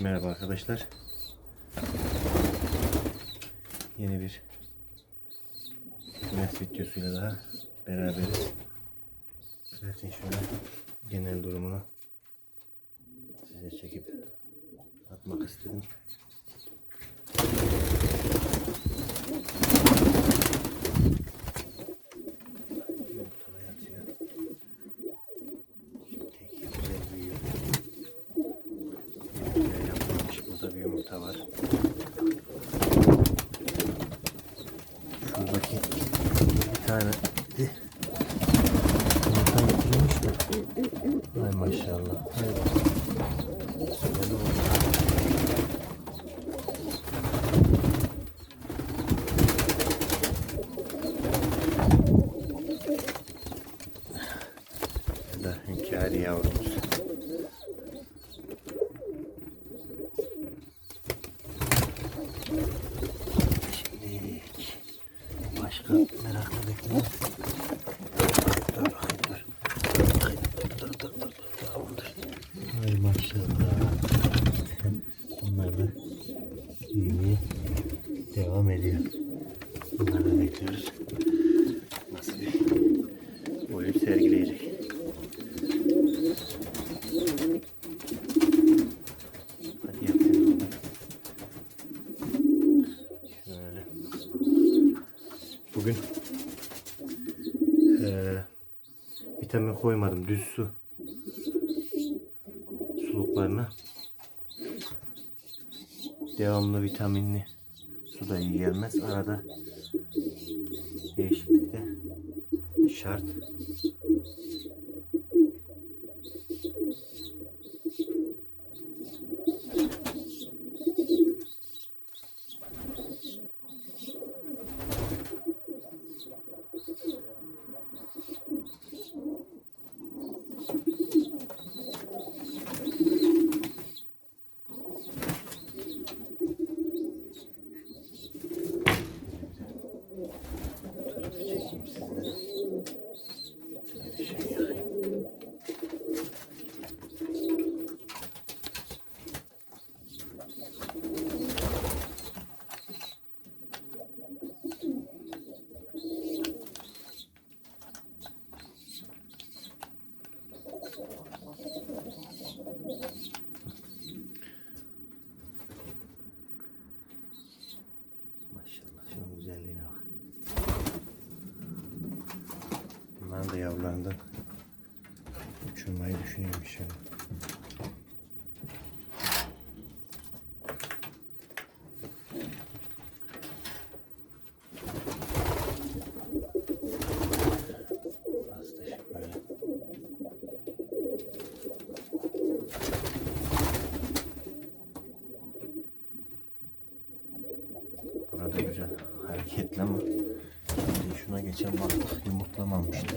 Merhaba arkadaşlar. Yeni bir kümes videosuyla daha beraberiz. Kümesin şöyle genel durumunu size çekip atmak istedim. Yumurta var. Şuradaki bir tane yumurta getirmiş de. Ay maşallah. Hay Şöyle oldu. Bu da hünkâri yavrumuz. Şimdi başka merakla bekliyorum. Dur bakayım dur. Dur dur dur dur. Dur. Ay maşallah. Bunlar da büyümeye devam ediyor. Bunları da bekliyoruz. Nasıl bir oyun sergileyecek. Hadi yap sen de onu. Şöyle. Bugün eee vitamin koymadım. Düz su suluklarına. Devamlı vitaminli su da iyi gelmez. Arada değişiklik de şart. Bunlar da yavrularından uçurmayı düşünüyorum inşallah. Şöyle. Burada güzel hareketli ama şuna geçen baktık yumurtlamamıştı.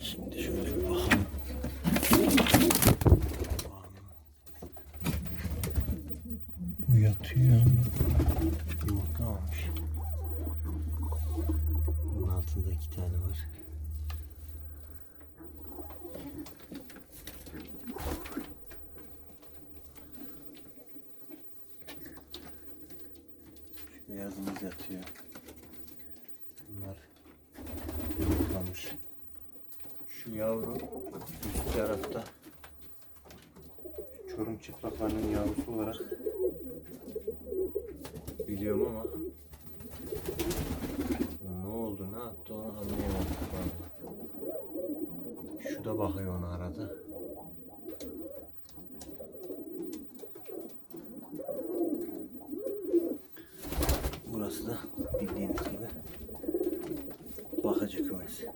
Şimdi şöyle bir bakalım. Bu yatıyor ama yumurtlamamış. Bunun altında iki tane var. Beyazımız yatıyor. Bunlar yumurtlamış. Şu yavru üst tarafta Çorum çıplaklarının yavrusu olarak biliyorum ama ne oldu ne yaptı onu anlayamadım. Şu da bakıyor ona arada. Bakıcı kümesi.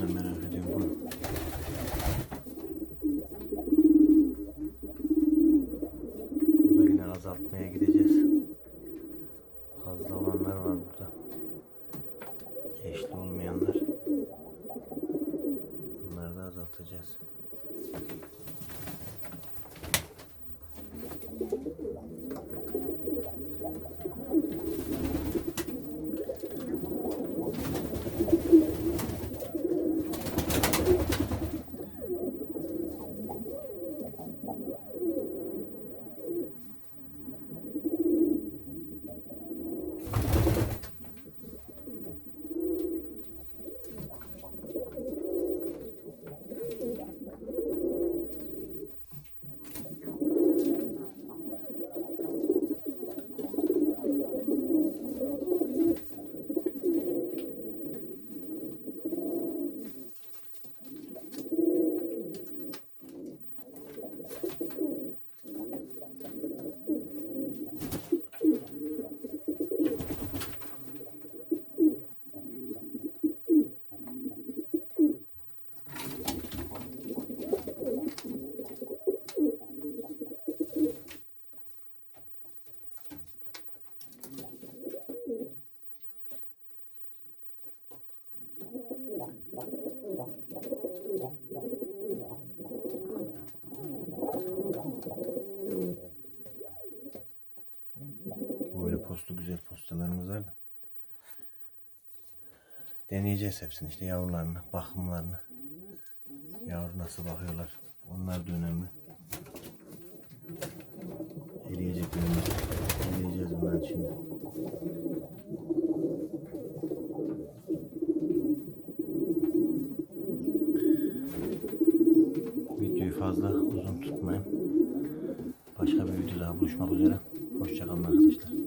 yüzden merak ediyorum bunu. Burada yine azaltmaya gideceğiz. Fazla olanlar var burada. Eşli olmayanlar. Bunları da azaltacağız. Deneyeceğiz hepsini işte yavrularını, bakımlarını. Yavru nasıl bakıyorlar. Onlar da önemli. Eleyecek önümüz. Eleyeceğiz bunların şimdi. Videoyu fazla uzun tutmayın. Başka bir videoda buluşmak üzere. Hoşçakalın arkadaşlar.